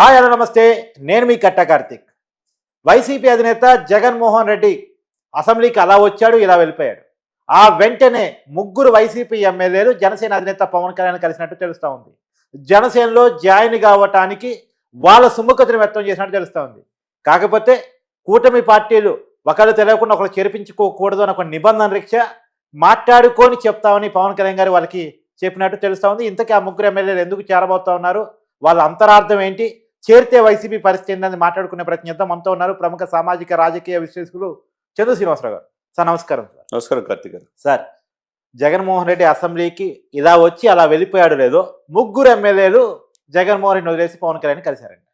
Hi hello నమస్తే. నేను మీ కట్ట కార్తిక్. వైసీపీ అధినేత జగన్మోహన్ రెడ్డి అసెంబ్లీకి అలా వచ్చాడు ఇలా వెళ్ళిపోయాడు. ఆ వెంటనే ముగ్గురు వైసీపీ ఎమ్మెల్యేలు జనసేన అధినేత పవన్ కళ్యాణ్ కలిసినట్టు తెలుస్తూ ఉంది. జనసేనలో జాయిన్ కావటానికి వాళ్ళ సుముఖతను వ్యక్తం చేసినట్టు తెలుస్తూ ఉంది. కాకపోతే కూటమి పార్టీలు ఒకళ్ళు తెలియకుండా ఒకరు చేర్పించుకోకూడదు అని ఒక నిబంధన రీక్ష మాట్లాడుకొని చెప్తామని పవన్ కళ్యాణ్ గారు వాళ్ళకి చెప్పినట్టు తెలుస్తూ ఉంది. ఇంతకీ ఆ ముగ్గురు ఎమ్మెల్యేలు ఎందుకు చేరబోతా ఉన్నారు? వాళ్ళ అంతరార్థం ఏంటి? చేరితే వైసీపీ పరిస్థితి ఏంటని మాట్లాడుకునే ప్రయత్నం చేద్దాం. మనతో ఉన్నారు ప్రముఖ సామాజిక రాజకీయ విశ్లేషకులు చంద్ర శ్రీనివాసరావు గారు. సార్ నమస్కారం సార్. నమస్కారం కార్తీక్ గారు. సార్ జగన్మోహన్ రెడ్డి అసెంబ్లీకి ఇలా వచ్చి అలా వెళ్ళిపోయాడు లేదో ముగ్గురు ఎమ్మెల్యేలు జగన్మోహన్ రెడ్డి వదిలేసి పవన్ కళ్యాణ్ కలిశారండి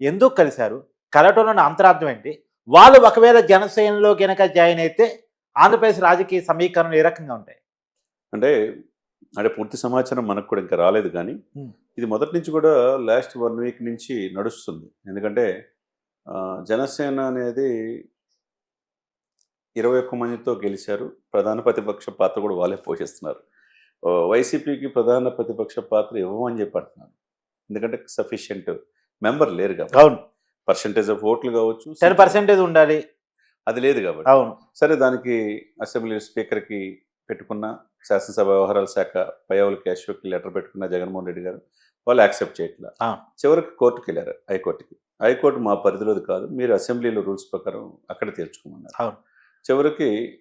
ఎందుకు కలిశారు? కలటంలోని అంతరార్థం ఏంటి? వాళ్ళు ఒకవేళ జనసేనలో కనుక జాయిన్ అయితే ఆంధ్రప్రదేశ్ రాజకీయ సమీకరణలు ఏ రకంగా ఉంటాయి? అంటే అంటే పూర్తి సమాచారం మనకు కూడా ఇంకా రాలేదు కానీ. ఇది మొదటి నుంచి కూడా లాస్ట్ వన్ వీక్ నుంచి నడుస్తుంది. ఎందుకంటే జనసేన అనేది ఇరవై ఒక్క మందితో గెలిచారు. ప్రధాన ప్రతిపక్ష పాత్ర కూడా వాళ్ళే పోషిస్తున్నారు. వైసీపీకి ప్రధాన ప్రతిపక్ష పాత్ర ఇవ్వమని చెప్పి అంటున్నారు. ఎందుకంటే సఫిషియంట్ మెంబర్ లేరు కాబట్టి. అవును. పర్సంటేజ్ ఆఫ్ ఓట్లు కావచ్చు టెన్ పర్సెంటేజ్ ఉండాలి? అది లేదు కాబట్టి. అవును. సరే దానికి అసెంబ్లీ స్పీకర్కి పెట్టుకున్న శాసనసభ వ్యవహారాల శాఖ పయ్యవుల కేశవకి లెటర్ పెట్టుకున్న జగన్మోహన్ రెడ్డి గారు వాళ్ళు యాక్సెప్ట్ చేయట్లా. చివరికి కోర్టుకి వెళ్ళారు హైకోర్టుకి. హైకోర్టు మా పరిధిలోది కాదు మీరు అసెంబ్లీలో రూల్స్ ప్రకారం అక్కడ తీర్చుకోమన్నారు. చివరికి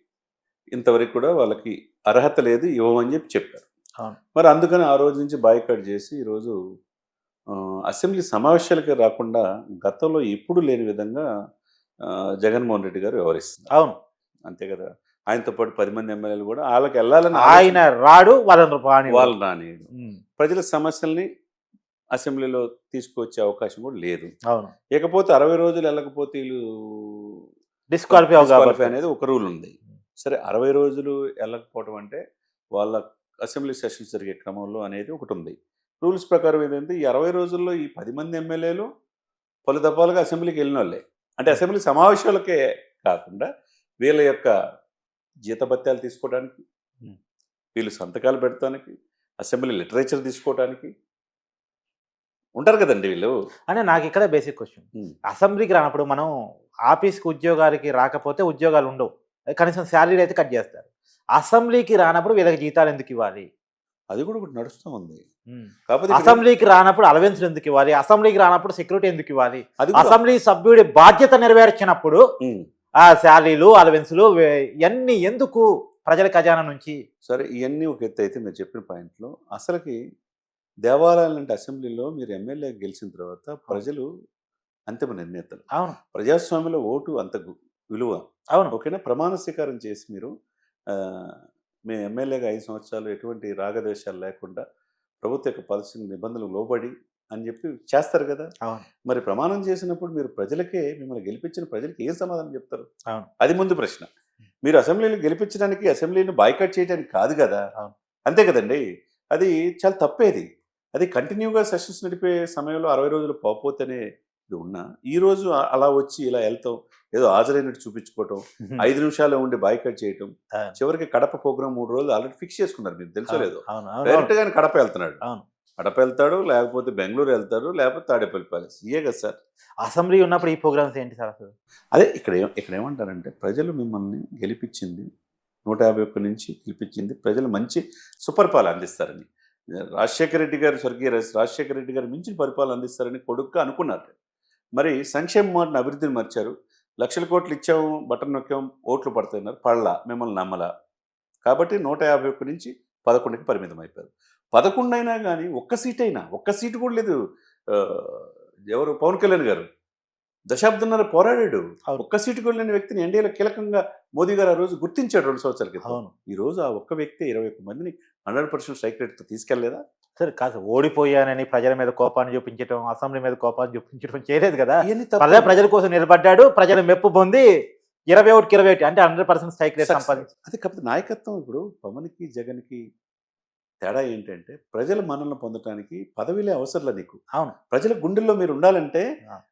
ఇంతవరకు కూడా వాళ్ళకి అర్హత లేదు ఇవ్వమని చెప్పి చెప్పారు. మరి అందుకని ఆ రోజు నుంచి బాయ్కాట్ చేసి ఈరోజు అసెంబ్లీ సమావేశాలకి రాకుండా గతంలో ఎప్పుడు లేని విధంగా జగన్మోహన్ రెడ్డి గారు వ్యవహరిస్తున్నారు. అవును. అంతే కదా? ఆయనతో పాటు పది మంది ఎమ్మెల్యేలు కూడా వాళ్ళకి వెళ్ళాలని ఆయన రాడు వాళ్ళని రాని వాళ్ళు రాని ప్రజల సమస్యల్ని అసెంబ్లీలో తీసుకొచ్చే అవకాశం కూడా లేదు. అవును. ఇకపోతే అరవై రోజులు వెళ్ళకపోతే వీళ్ళు డిస్క్వాలిఫై disqualify అనేది ఒక రూల్ ఉంది. సరే అరవై రోజులు వెళ్ళకపోవడం అంటే వాళ్ళ అసెంబ్లీ సెషన్స్ జరిగే క్రమంలో అనేది ఒకటి ఉంది. రూల్స్ ప్రకారం ఏంటంటే ఈ అరవై రోజుల్లో ఈ పది మంది ఎమ్మెల్యేలు పలు దఫాలుగా అసెంబ్లీకి వెళ్ళిన వాళ్ళే అంటే అసెంబ్లీ సమావేశాలకే కాకుండా వీళ్ళ యొక్క జీతభత్యాలు తీసుకోవడానికి. వీళ్ళు సంతకాలు పెడతానికి అసెంబ్లీ లిటరేచర్ తీసుకోవడానికి ఉంటారు కదండి వీళ్ళు. అంటే నాకు ఇక్కడ బేసిక్ క్వశ్చన్. అసెంబ్లీకి రానప్పుడు మనం ఆఫీస్కి ఉద్యోగాలకి రాకపోతే ఉద్యోగాలు ఉండవు. కనీసం శాలరీ అయితే కట్ చేస్తారు. అసెంబ్లీకి రానప్పుడు వీళ్ళకి జీతాలు ఎందుకు ఇవ్వాలి? అది కూడా ఒకటి నడుస్తూ ఉంది. ఇక్కడ- అసెంబ్లీకి రానప్పుడు అలవెన్స్లు ఎందుకు ఇవ్వాలి? అసెంబ్లీకి రానప్పుడు సెక్యూరిటీ ఎందుకు ఇవ్వాలి? అసెంబ్లీ సభ్యుడి బాధ్యత నెరవేర్చినప్పుడు. ఆ శాలరీలు అలవెన్స్లు ఇవన్నీ ఎందుకు ప్రజల ఖజానా నుంచి? సరే ఇవన్నీ ఒక ఎత్తు అయితే మీరు చెప్పిన పాయింట్లో. అసలుకి దేవాలయాలు అంటే అసెంబ్లీలో మీరు ఎమ్మెల్యే గెలిచిన తర్వాత ప్రజలు అంతిమ నిర్ణేతలు. అవును. ప్రజాస్వామ్యంలో ఓటు అంత విలువ. అవును. ఓకేనా? ప్రమాణ స్వీకారం చేసి మీరు మేము ఎమ్మెల్యేగా ఐదు సంవత్సరాలు ఎటువంటి రాగద్వేషాలు లేకుండా ప్రభుత్వ యొక్క పాలసీ నిబంధనలు లోబడి అని చెప్పి చేస్తారు కదా. మరి ప్రమాణం చేసినప్పుడు మీరు ప్రజలకే మిమ్మల్ని గెలిపించిన ప్రజలకి ఏం సమాధానం చెప్తారు. అది ముందు ప్రశ్న. మీరు అసెంబ్లీని గెలిపించడానికి అసెంబ్లీని బాయ్కట్ చేయడానికి కాదు కదా. అంతే కదండి. అది చాలా తప్పేది. అది కంటిన్యూగా సెషన్స్ నడిపే సమయంలో అరవై రోజులు పోపోతేనే ఇది ఉన్నా. ఈ రోజు అ- అలా వచ్చి ఇలా వెళ్తాం ఏదో హాజరైనట్టు చూపించుకోవటం ఐదు నిమిషాలు ఉండి బాయ్కట్ చేయటం. చివరికి కడప ప్రోగ్రామ్ మూడు రోజులు ఆల్రెడీ ఫిక్స్ చేసుకున్నారు మీకు తెలుసో లేదో? అవును అవును డైరెక్ట్గా కడప వెళ్తున్నాడు. అవును. కడప వెళ్తాడు లేకపోతే బెంగళూరు వెళ్తాడు లేకపోతే తాడేపల్లి ప్యాలెస్. ఇయే కదా సార్. అసెంబ్లీ ఉన్నప్పుడు ఈ ప్రోగ్రామ్స్ ఏంటి సార్ అసలు? అదే ఇక్కడ ఇక్కడ ఏమంటారంటే ప్రజలు మిమ్మల్ని గెలిపించింది నూట యాభై ఒక్క నుంచి గెలిపించింది ప్రజలు మంచి సుపరిపాలన అందిస్తారని. రాజశేఖర రెడ్డి గారు స్వర్గీయ రాజ- రాజశేఖర రెడ్డి గారు మించిన పరిపాలన అందిస్తారని కొడుకుగా అనుకున్నారు. మరి సంక్షేమ మాటను అభివృద్ధిని మర్చారు. లక్షల కోట్లు ఇచ్చాము బటన్ నొక్కాం ఓట్లు పడుతున్నారు పడలా మిమ్మల్ని నమ్మలా. కాబట్టి నూట యాభై ఒక్క నుంచి పదకొండుకి పరిమితం అయిపోయారు. పదకొండు అయినా కానీ ఒక్క సీట్ అయినా ఒక్క సీటు కూడా లేదు. ఎవరు? పవన్ కళ్యాణ్ గారు. దశాబ్దంన్నర పోరాడాడు. ఒక్క సీటు కూడా లేని వ్యక్తిని ఎన్డీఏలో కీలకంగా మోదీ గారు ఆ రోజు గుర్తించాడు రెండు సంవత్సరాల క్రితం. అవును. ఈ రోజు ఆ ఒక్క వ్యక్తి ఇరవై ఒక్క మందిని హండ్రెడ్ పర్సెంట్ స్ట్రైక్ రేట్తో తీసుకెళ్ళేదా? సరే కాదు ఓడిపోయానని ప్రజల మీద కోపాన్ని చూపించడం అసెంబ్లీ మీద కోపాన్ని చూపించడం చేయలేదు కదా. ప్రజల ప్రజల కోసం నిలబడ్డాడు ప్రజల మెప్పు పొంది ఇరవై ఒకటికి ఇరవై ఒకటి అంటే హండ్రెడ్ పర్సెంట్ స్ట్రైక్ రేట్ సంపాదించి అది కాకపోతే నాయకత్వం ఇప్పుడు పవన్కి జగన్కి తేడా ఏంటంటే ప్రజల మనల్ని పొందటానికి పదవిలే అవసరంలా నీకు. అవును. ప్రజల గుండెల్లో మీరు ఉండాలంటే.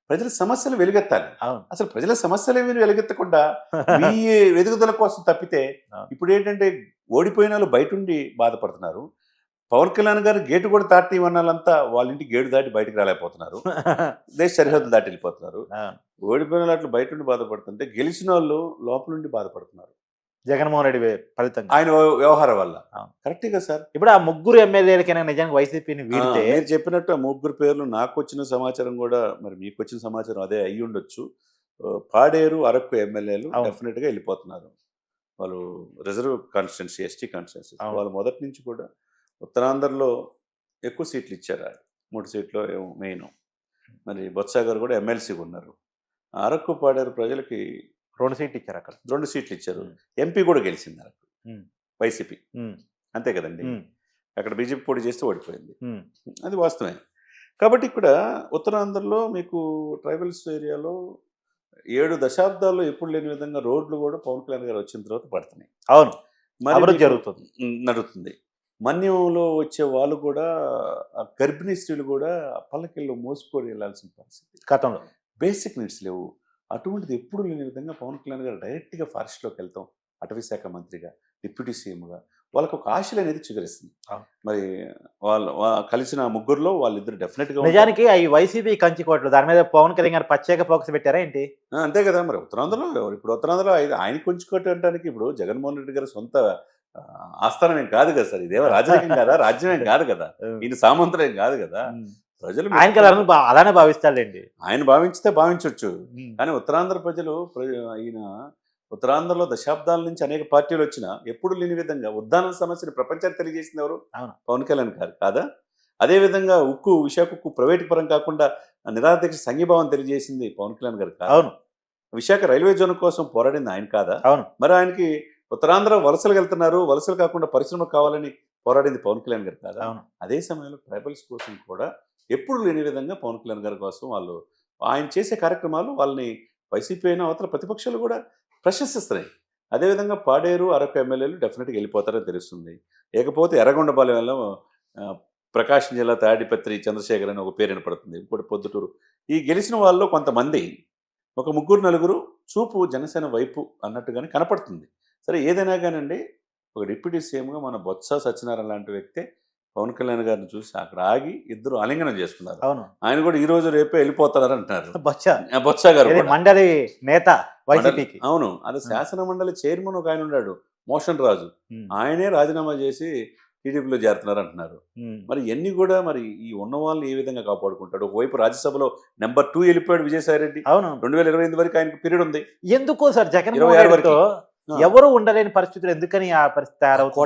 ప్రజల సమస్యలు వెలుగెత్తాలి. అవును. అసలు ప్రజల సమస్యలు ఏమీ వెలుగెత్తకుండా మీ ఎదుగుదల కోసం తప్పితే. ఇప్పుడు ఏంటంటే ఓడిపోయిన వాళ్ళు బయట ఉండి బాధపడుతున్నారు. పవన్ కళ్యాణ్ గారు గేటు కూడా దాటి వాళ్ళంతా వాళ్ళ ఇంటి గేటు దాటి బయటకు రాలేకపోతున్నారు. దేశ సరిహద్దు దాటి వెళ్ళిపోతున్నారు. ఓడిపోయిన వాళ్ళు అట్లా బయట నుండి బాధపడుతుంటే గెలిచిన వాళ్ళు లోపల నుండి బాధపడుతున్నారు. జగన్మోహన్ రెడ్డి ఫలితంగా ఆయన వ్యవ- వ్యవహారం వల్ల. కరెక్టే కదా సార్ ఇప్పుడు ఆ ముగ్గురు ఎమ్మెల్యేలకైనా నిజంగా వైసీపీని వీడితే మీరు చెప్పినట్టు ఆ ముగ్గురు పేర్లు నాకు వచ్చిన సమాచారం కూడా మరి మీకు వచ్చిన సమాచారం అదే అయ్యి ఉండొచ్చు పాడేరు అరకు ఎమ్మెల్యేలు. డెఫినెట్గా వెళ్ళిపోతున్నారు వాళ్ళు రిజర్వ్ కాన్స్టిట్యున్సీ ఎస్టీ కాన్స్టిట్యున్సీ. వాళ్ళు మొదటి నుంచి కూడా ఉత్తరాంధ్రలో ఎక్కువ సీట్లు ఇచ్చారు ఆయన. మూడు సీట్లు మెయిన్ మరి బొత్స గారు కూడా ఎమ్మెల్సీగా ఉన్నారు అరకు పాడేరు ప్రజలకి రెండు సీట్లు ఇచ్చారు అక్కడ. రెండు సీట్లు ఇచ్చారు. ఎంపీ కూడా గెలిచింది ఉమ్. వైసీపీ. అంతే కదండి. అక్కడ బీజేపీ పోటీ చేస్తే ఓడిపోయింది. అది వాస్తవమే. కాబట్టి ఇక్కడ ఉత్తరాంధ్రలో మీకు ట్రైబల్స్ ఏరియాలో ఏడు దశాబ్దాల్లో ఎప్పుడు లేని విధంగా రోడ్లు కూడా పవన్ కళ్యాణ్ గారు వచ్చిన తర్వాత పడుతున్నాయి. అవును. మరి జరుగుతుంది. ఉమ్, నడుస్తుంది మన్యంలో వచ్చే వాళ్ళు కూడా గర్భిణీ స్త్రీలు కూడా పల్లకిల్లో మోసుకొని వెళ్ళాల్సిన పరిస్థితి. గతంలో. బేసిక్ నీడ్స్ లేవు. అటువంటిది ఎప్పుడు లేని విధంగా పవన్ కళ్యాణ్ గారు డైరెక్ట్గా ఫారెస్ట్లోకి వెళ్తాం. అటవీ శాఖ మంత్రిగా డిప్యూటీ సీఎంగా. వాళ్ళకు ఒక ఆశలు అనేది చిగురిస్తుంది. మరి వాళ్ళ వా- కలిసిన ముగ్గురులో వాళ్ళిద్దరు డెఫినెట్గా ఉంటారు. నిజానికి ఈ వైసీపీ కంచి కోట్లు దాని మీద పవన్ కళ్యాణ్ గారు ప్రత్యేక ఫోకస్ పెట్టారా ఏంటి? అంతే కదా మరి. ఉత్తరాంధ్రలో ఇప్పుడు ఉత్తరాంధ్రలో ఆయన- ఆయన కొంచుకోవటానికి ఇప్పుడు జగన్మోహన్ రెడ్డి గారి సొంత ఆస్థానం ఏం కాదు కదా సార్. ఇదేమో రాజకీయం కాదా రాజ్యం ఏం కాదు కదా. ఈయన సామంతులు ఏం కాదు కదా. ప్రజలు ఆయన అలానే భావిస్తాడండి ఆయన భావించితే భావించవచ్చు కానీ ఉత్తరాంధ్ర ప్రజలు ప్ర- ఈయన ఉత్తరాంధ్రలో దశాబ్దాల నుంచి అనేక పార్టీలు వచ్చినా ఎప్పుడు లేని విధంగా ఉద్దాన సమస్యని ప్రపంచానికి తెలియజేసింది ఎవరు? అవును. పవన్ కళ్యాణ్ గారు. కాదా? అదేవిధంగా ఉక్కు విశాఖ ఉక్కు ప్రైవేట్ పరం కాకుండా నిరాధ్యక్ష సంఘీభావం తెలియజేసింది పవన్ కళ్యాణ్ గారు కాదు? అవును. విశాఖ రైల్వే జోన్ కోసం పోరాడింది ఆయన కాదా? అవును. మరి ఆయనకి ఉత్తరాంధ్ర వలసలు వెళ్తున్నారు వలసలు కాకుండా పరిశ్రమ కావాలని పోరాడింది పవన్ కళ్యాణ్ గారు కాదా? అవును. అదే సమయంలో ట్రైబల్స్ కోసం కూడా ఎప్పుడు లేని విధంగా పవన్ కళ్యాణ్ గారి కోసం వాళ్ళు ఆయన చేసే కార్యక్రమాలు వాళ్ళని వైసీపీ అయినా అవతల ప్రతిపక్షాలు కూడా ప్రశంసిస్తున్నాయి. అదేవిధంగా పాడేరు అరకు ఎమ్మెల్యేలు డెఫినెట్గా వెళ్ళిపోతారని తెలుస్తుంది. లేకపోతే ఎర్రగొండపాలెంలో ఆ, ప్రకాశం జిల్లా తాడిపత్రి చంద్రశేఖర్ అని ఒక పేరు వినపడుతుంది. ఇంకోటి పొద్దుటూరు. ఈ గెలిచిన వాళ్ళలో కొంతమంది ఒక ముగ్గురు నలుగురు చూపు జనసేన వైపు అన్నట్టుగానే కనపడుతుంది. సరే ఏదైనా కానండి ఒక డిప్యూటీ సీఎంగా మన బొత్స సత్యనారాయణ లాంటి వ్యక్తే పవన్ కళ్యాణ్ గారిని చూసి అక్కడ ఆగి ఇద్దరు ఆలింగనం చేసుకున్నారు. అవును. ఆయన కూడా ఈ రోజు రేపే వెళ్ళిపోతారని అంటున్నారు. బొత్స. గారు. మండలి నేత వైసీపీకి. అవును. అది శాసన మండలి చైర్మన్ ఒక ఆయన ఉన్నాడు మోషన్ రాజు. ఆయనే రాజీనామా చేసి టీడీపీలో చేరుతున్నారు అంటున్నారు. మరి ఇవన్నీ కూడా మరి ఈ ఉన్న వాళ్ళని ఏ విధంగా కాపాడుకుంటాడు ఒకవైపు రాజ్యసభలో నెంబర్ టూ వెళ్ళిపోయాడు విజయసాయి రెడ్డి అవును. రెండు వేల ఇరవై ఎనిమిది వరకు ఆయనకు పీరియడ్ ఉంది. ఎందుకో సార్ ఆ. ఎవరు ఉండలేని పరిస్థితులు ఎందుకని ఆ పరిస్థితి తయారవుతుంది?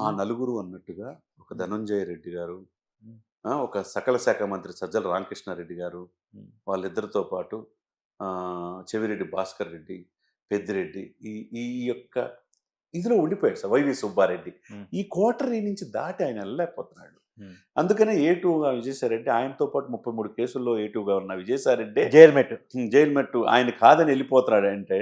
ఆ. నలుగురు అన్నట్టుగా ఒక ధనంజయ రెడ్డి గారు ఒక సకల శాఖ మంత్రి సజ్జల రామకృష్ణారెడ్డి గారు. వాళ్ళిద్దరితో పాటు చెవిరెడ్డి భాస్కర్ రెడ్డి పెద్దిరెడ్డి ఈ ఈ యొక్క ఇదిలో ఉండిపోయాడు సార్ వైవి సుబ్బారెడ్డి. ఈ కోటరీ నుంచి దాటి ఆయన వెళ్ళలేకపోతున్నాడు. అందుకనే ఏ టూగా విజయసాయిరెడ్డి ఆయనతో పాటు ముప్పై మూడు కేసుల్లో ఏ టూగా ఉన్న విజయసాయిరెడ్డి జైలు మెట్టు జైలు మెట్టు ఆయన కాదని వెళ్ళిపోతున్నాడు అంటే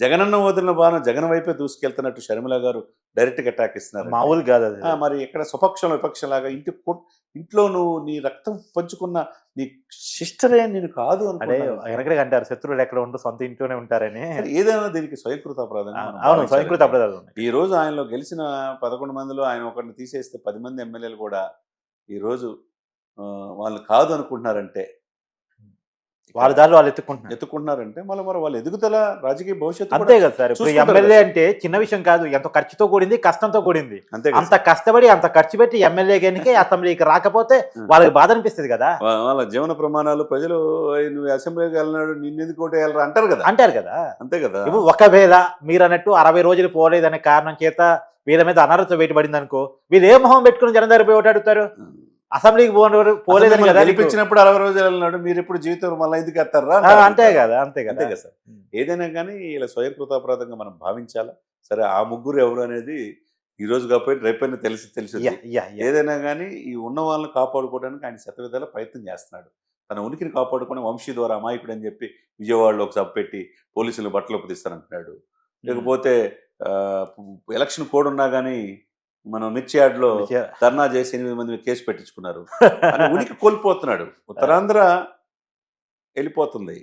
జగనన్న వదిలిన బాణం జగన్ వైపే దూసుకెళ్తున్నట్టు షర్మిల గారు డైరెక్ట్ అటాక్ ఇస్తున్నారు మామూలు కాదు అది మరి ఇక్కడ స్వపక్షం విపక్షలాగా ఇంటి కొ- ఇంట్లో నువ్వు నీ రక్తం పంచుకున్న నీ సిస్టరే నేను కాదు అంటే. వెనకడికి అంటారు శత్రువులు ఎక్కడ ఉండరు సొంత ఇంట్లోనే ఉంటారని ఏదైనా దీనికి స్వయంకృత అవును భావించాలి. స్వయంకృత అపరాధాలు ఉన్నాయి. ఈ రోజు ఆయనలో గెలిచిన పదకొండు మందిలో ఆయన ఒకరిని తీసేస్తే పది మంది ఎమ్మెల్యేలు కూడా ఈ రోజు ఆ, వాళ్ళు కాదు అనుకుంటున్నారంటే వాళ్ళ దారిలో వాళ్ళు ఎత్తుకుంటున్నారు. ఎత్తుకుంటున్నారంటే మళ్ళీ మరి వాళ్ళ ఎదుగుదల రాజకీయ భవిష్యత్తు అంతే కదా సార్. ఇప్పుడు ఎమ్మెల్యే. అంటే చిన్న విషయం కాదు ఎంత ఖర్చుతో కూడింది కష్టంతో కూడింది. అంతే అంత కష్టపడి అంత ఖర్చు పెట్టి ఎమ్మెల్యే గనికి అసెంబ్లీకి రాకపోతే వాళ్ళకి బాధ అనిపిస్తుంది కదా. వాళ్ళ జీవన ప్రమాణాలు ప్రజలు "ఏయ్, నువ్వు అసెంబ్లీకి వెళ్ళినాడు నిన్నెందుకు ఓటు వేయాలరా అంటారు కదా. అంటారు కదా. అంతే కదా. ఇప్పుడు ఒకవేళ మీరు అన్నట్టు అరవై రోజులు పోలేదనే కారణం చేత వీళ్ళ మీద అనర్హత వేటు పడింది అనుకో వీళ్ళు ఏ మొహం పెట్టుకుని జనం దగ్గర పోయి ఓటాడుతారు అసెంబ్లీకి పోనవారు పోలేదని కదా. గెలిపించినప్పుడు అరవై రోజులు వెళ్ళినాడు మీరు ఇప్పుడు జీవితం మళ్ళీ ఎందుకు ఎత్తారా అంతే కదా అంతే అంతే కదా కదా సార్ ఏదైనా కానీ ఇలా స్వయంకృతాపరాధంగా మనం భావించాలా? సరే ఆ ముగ్గురు ఎవరు అనేది ఈ రోజు కాకపోయి రేపైనా తెలిసి తెలిసి. ఏదైనా కానీ ఈ ఉన్న వాళ్ళని కాపాడుకోవడానికి ఆయన శతవిధాల ప్రయత్నం చేస్తున్నాడు. తన ఉనికిని కాపాడుకుని వంశీ ద్వారా అమాయకుడు అని చెప్పి విజయవాడలో ఒక పెట్టి పోలీసులు బట్టలు ఉపదిస్తానంటున్నాడు లేకపోతే ఎలక్షన్ కోడ్ ఉన్నా కానీ మనం మిర్చి యార్డ్లో యా. ధర్నా చేసి ఎనిమిది మంది కేసు పెట్టించుకున్నారు. ఉనికి కోల్పోతున్నాడు. ఉత్తరాంధ్ర వెళ్ళిపోతుంది.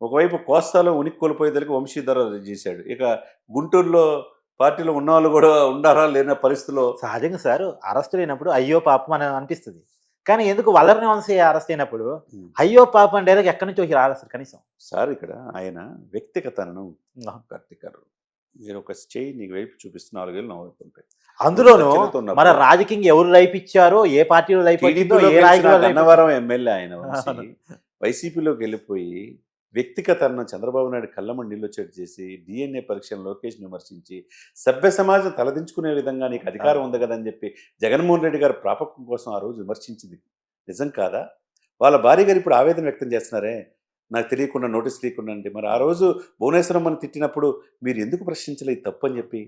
ఒకవైపు కోస్తాలో ఉనికి కోల్పోయేదరికి వంశీధర చేశాడు. ఇక గుంటూరులో పార్టీలో ఉన్న వాళ్ళు కూడా ఉండారా లేని పరిస్థితిలో సహజంగా సార్ అరెస్ట్ అయినప్పుడు అయ్యో పాపం అని అనిపిస్తుంది. కానీ ఎందుకు వల్లరిని వంశీ అరెస్ట్ అయినప్పుడు. అయ్యో పాపం డైరెక్ట్ ఎక్కడి నుంచి వచ్చి రాలేదు సార్ కనీసం. సార్ ఇక్కడ ఆయన వ్యక్తిగతను కార్తీక్ గారు మీరు ఒక చేయి నీకు వైపు చూపిస్తే నాలుగు వేలు నా వైపు ఉంటాయి. అందులోనూ మన రాజకీయం ఎవరు లైఫ్ ఇచ్చారో ఏ పార్టీలో లైఫ్ గన్నవరం ఎమ్మెల్యే ఆయన. వైసీపీలోకి వెళ్ళిపోయి వ్యక్తిగతను చంద్రబాబు నాయుడు కళ్ళమని నీళ్ళు వచ్చేట్టు చేసి డిఎన్ఏ పరీక్షను లోకేష్ విమర్శించి సభ్య సమాజం తలదించుకునే విధంగా నీకు అధికారం ఉంది కదని చెప్పి జగన్మోహన్ రెడ్డి గారు ప్రాపకం కోసం ఆ రోజు విమర్శించింది. నిజం కాదా? వాళ్ళ భార్య గారు ఇప్పుడు ఆవేదన వ్యక్తం చేస్తున్నారే? నాకు తెలియకుండా నోటీస్ లేకుండా అంటే మరి ఆ రోజు భువనేశ్వరం అని తిట్టినప్పుడు మీరు ఎందుకు ప్రశ్నించలేదు ఇది తప్పు అని చెప్పి?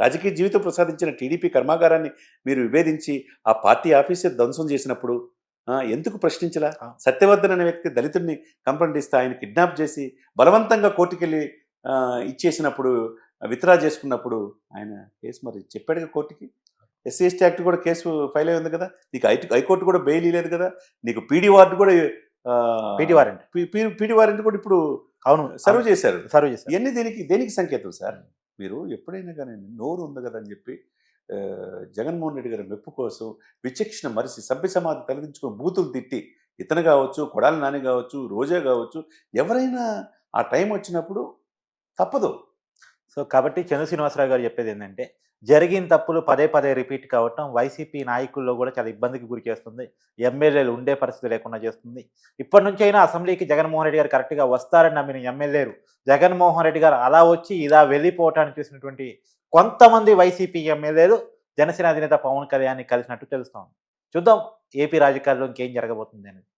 రాజకీయ జీవితం ప్రసాదించిన టీడీపీ కర్మాగారాన్ని మీరు విభేదించి ఆ పార్టీ ఆఫీసే ధ్వంసం చేసినప్పుడు ఎందుకు ప్రశ్నించలా. సత్యవర్ధన్ అనే వ్యక్తి దళితుడిని కంప్లైంట్ ఇస్తే ఆయన కిడ్నాప్ చేసి బలవంతంగా కోర్టుకెళ్ళి ఇచ్చేసినప్పుడు విత్డ్రా చేసుకున్నప్పుడు ఆయన కేసు మరి చెప్పాడుగా కోర్టుకి? ఎస్సీ ఎస్టీ యాక్ట్ కూడా కేసు ఫైల్ అయి ఉంది కదా? నీకు హైకోర్టు కూడా బెయిల్ లేదు కదా? నీకు పీడీ వార్డు కూడా పీటీ వారెంట్. పీడీ వారెంట్ కూడా ఇప్పుడు అవును. సర్వ్ చేశారు. సర్వ్ చేశారు. ఇవన్నీ దేనికి దేనికి సంకేతం సార్? మీరు ఎప్పుడైనా కానీ నోరు ఉంది కదా అని చెప్పి జగన్మోహన్ రెడ్డి గారి మెప్పు కోసం విచక్షణ మరిసి సభ్య సమాధి తలదించుకొని బూతులు తిట్టి ఇతను కావచ్చు కొడాలి నాని కావచ్చు రోజా కావచ్చు ఎవరైనా ఆ టైం వచ్చినప్పుడు తప్పదు. సో కాబట్టి చంద్ర శ్రీనివాసరావు గారు చెప్పేది ఏంటంటే జరిగిన తప్పులు పదే పదే రిపీట్ కావటం వైసీపీ నాయకుల్లో కూడా చాలా ఇబ్బందికి గురి చేస్తుంది. ఎమ్మెల్యేలు ఉండే పరిస్థితి లేకుండా చేస్తుంది. ఇప్పటి నుంచి అయినా అసెంబ్లీకి జగన్మోహన్ రెడ్డి గారు కరెక్ట్గా వస్తారని నమ్మిన ఎమ్మెల్యేలు జగన్మోహన్ రెడ్డి గారు అలా వచ్చి ఇలా వెళ్ళిపోవటానికి చూసినటువంటి కొంతమంది వైసీపీ ఎమ్మెల్యేలు జనసేన అధినేత పవన్ కళ్యాణ్ని కలిసినట్టు తెలుస్తోంది. చూద్దాం ఏపీ రాజకీయాల్లో ఇంకేం జరగబోతుంది అనేది.